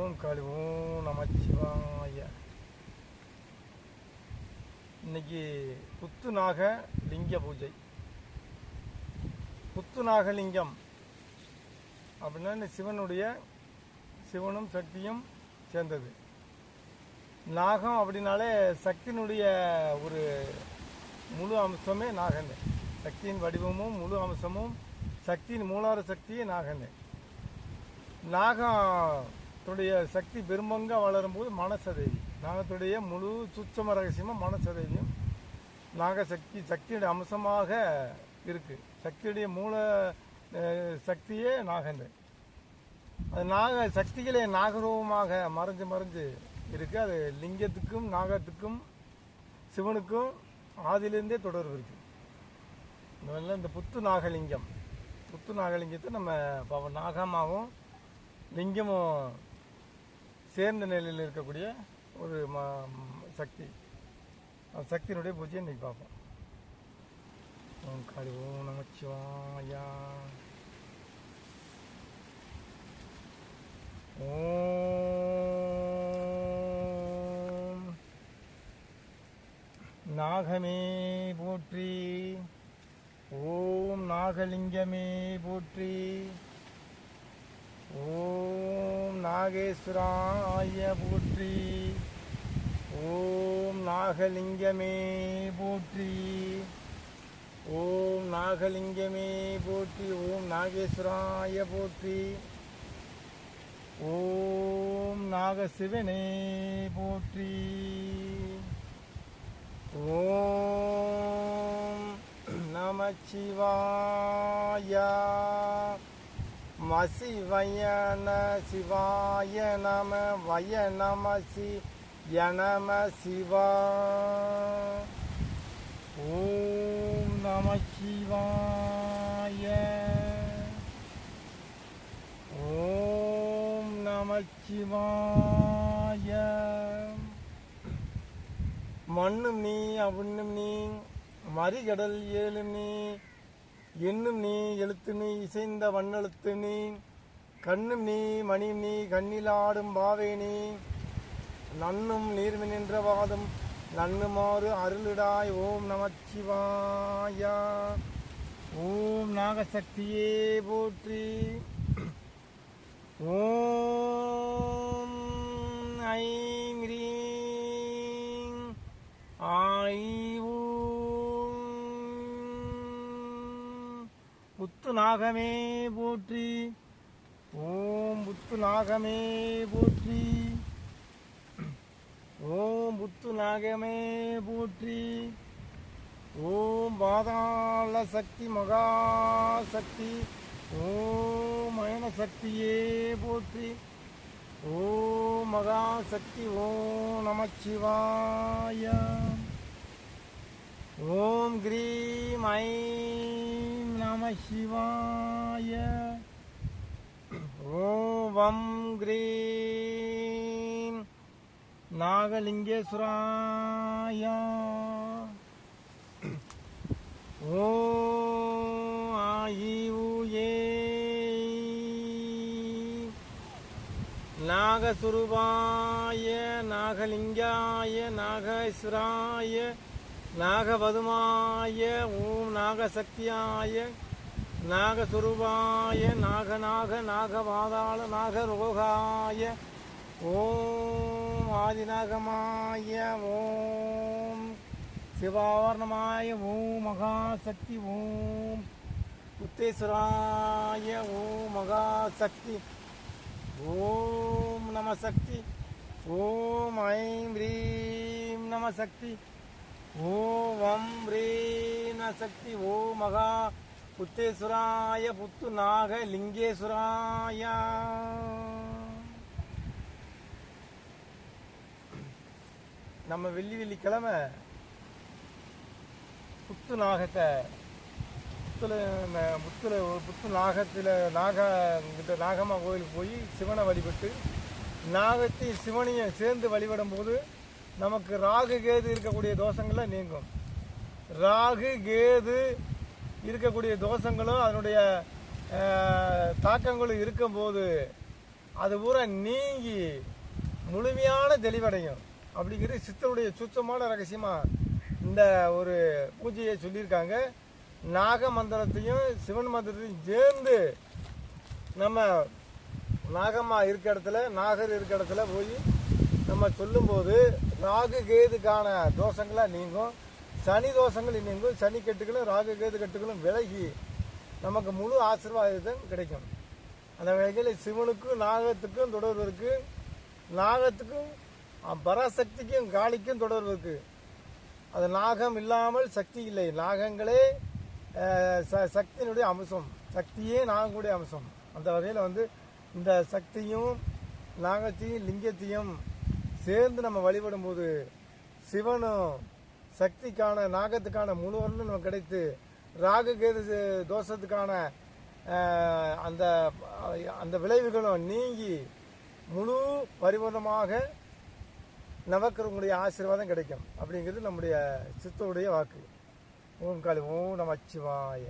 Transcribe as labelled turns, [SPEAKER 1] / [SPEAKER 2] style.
[SPEAKER 1] ஓம் காளி ஓம் நமச்சிவாய இன்னைக்கு புத்து நாக லிங்க பூஜை. புத்து நாகலிங்கம் அப்படின்னா இந்த சிவனுடைய சிவனும் சக்தியும் சேர்ந்தது. நாகம் அப்படின்னாலே சக்தியினுடைய ஒரு முழு அம்சமே நாகன்னு சக்தியின் வடிவமும் முழு அம்சமும் சக்தியின் மூலாறு சக்தியே நாகன்னு தன்னுடைய சக்தி பெரும்பங்கா வளரும்போது மனசதேவி. நாகத்துடைய முழு சுத்தம ரகசியமாக மனசதேவியும் நாகசக்தி சக்தியுடைய அம்சமாக இருக்கு. சக்தியுடைய மூல சக்தியே நாகன்று அது நாக சக்திகளே நாகரூபமாக மறைஞ்சு மறைஞ்சு இருக்கு. அது லிங்கத்துக்கும் நாகத்துக்கும் சிவனுக்கும் ஆதிலிருந்தே தொடர்பு இருக்கு. இந்த இந்த புத்து நாகலிங்கம். புத்து நாகலிங்கத்தை நம்ம நாகமாகவும் லிங்கமும் சேர்ந்த நிலையில் இருக்கக்கூடிய ஒரு ம சக்தி. அந்த சக்தியினுடைய பூஜையை இன்னைக்கு பார்ப்போம். ஓம் காளி ஓம் நமச்சிவாயா ஓம். நாகமே போற்றி. ஓம் நாகலிங்கமே போற்றி. ஓம் நாகேஸ்வராய போற்றி ஓம் நாகலிங்கமே போற்றி ஓம் நாகலிங்கமே போற்றி ஓம் நாகேஸ்வராய போற்றி ஓம் நாகசிவனே போற்றி ஓம் வசி வயன சிவாய நம வய நம சி யநம சிவா ஓம் நம சிவாய ஓம் நம சிவாய மண்ணும் நீ அவுண்ணும் நீ மறிகடல் ஏழும் நீ எண்ணும் நீ எழுத்து நீ இசைந்த வண்ணெழுத்து நீ கண்ணும் நீ மணியும் நீ கண்ணிலாடும் பாவே நீ நன்னும் நீர்மி நின்ற வாதம் நன்னுமாறு அருளிடாய் ஓம் நமச்சிவாயா. ஓம் நாகசக்தியே போற்றி. ஓம் ஐம் ரீம் ஆய் ஊம் புத்து நாகமே போற்றி. ஓம் புத்து நாகமே போற்றி. ஓம் புத்து நாகமே போற்றி. ஓம் பாதாள சக்தி மகா சக்தி ஓம் மயன சக்தியே போற்றி. ஓம் மகா சக்தி ஓம் நமச்சிவாய ஓம் கிரீம் ஐ நம சிவாய ஓம் கிரீம் நாகலிங்கேஸ்வராயா ஓ ஆயி ஊயே நாகசுரூபாய நாகலிங்காய நாகேஸ்வராய நாகவதுமாய ஓம் நாகசக்தியாய நாகசுரூபாய நாகநாக நாகபாதாள நாகரோகாய ஓம் ஆதிநாகமாய ஓம் சிவாவர்ணமாய ஓம் மகாசக்தி ஓம் உத்தேஸ்வராய ஓம் மகாசக்தி ஓம் நம சக்தி ஓம் ஐம் ரீம் நம சக்தி ஓம் வம் ரீம் நம சக்தி ஓம் மகா புத்தேஸ்வராய புத்து நாக லிங்கேஸ்வராய நம்ம வெள்ளி வெள்ளிக்கிழமை புத்து நாகத்தை புத்துல புத்துல புத்து நாகத்தில் நாக கிட்ட நாகம்மா கோயிலுக்கு போய் சிவனை வழிபட்டு நாகத்தையும் சிவனையும் சேர்ந்து வழிபடும் போது நமக்கு ராகு கேது இருக்கக்கூடிய தோஷங்கள்லாம் நீங்கும். ராகு கேது இருக்கக்கூடிய தோஷங்களும் அதனுடைய தாக்கங்களும் இருக்கும்போது அது பூரா நீங்கி முழுமையான தெளிவடையும். அப்படிங்கிறது சித்தருடைய சுத்தமான ரகசியமாக இந்த ஒரு பூஜையை சொல்லியிருக்காங்க. நாக மந்திரத்தையும் சிவன் மந்திரத்தையும் சேர்ந்து நம்ம நாகம்மா இருக்க இடத்துல நாகர் இருக்க இடத்துல போய் நம்ம சொல்லும்போது ராகு கேதுக்கான தோஷங்களாக நீங்கும். சனி தோஷங்கள் நீங்கும் சனி கெட்டுகளும் ராகு கேது கெட்டுகளும் விலகி நமக்கு முழு ஆசீர்வாதம் கிடைக்கும். அந்த வகையில் சிவனுக்கும் நாகத்துக்கும் தொடர்வதற்கு நாகத்துக்கும் பராசக்திக்கும் காளிக்கும் தொடர்வதற்கு அது நாகம் இல்லாமல் சக்தி இல்லை. நாகங்களே ச- சக்தியினுடைய அம்சம். சக்தியே நாகங்களுடைய அம்சம். அந்த வகையில் வந்து இந்த சக்தியும் நாகத்தையும் லிங்கத்தையும் சேர்ந்து நம்ம வழிபடும்போது சிவனும் சக்திக்கான நாகத்துக்கான முழு வரலும் நமக்கு கிடைத்து ராகு கேது தோஷத்துக்கான அந்த அந்த விளைவுகளும் நீங்கி முழு பரிபூர்ணமாக நவக்கரங்களுடைய ஆசீர்வாதம் கிடைக்கும். அப்படிங்கிறது நம்முடைய சித்தருடைய வாக்கு. ஓம் காளி ஓம் நமச்சிவாய.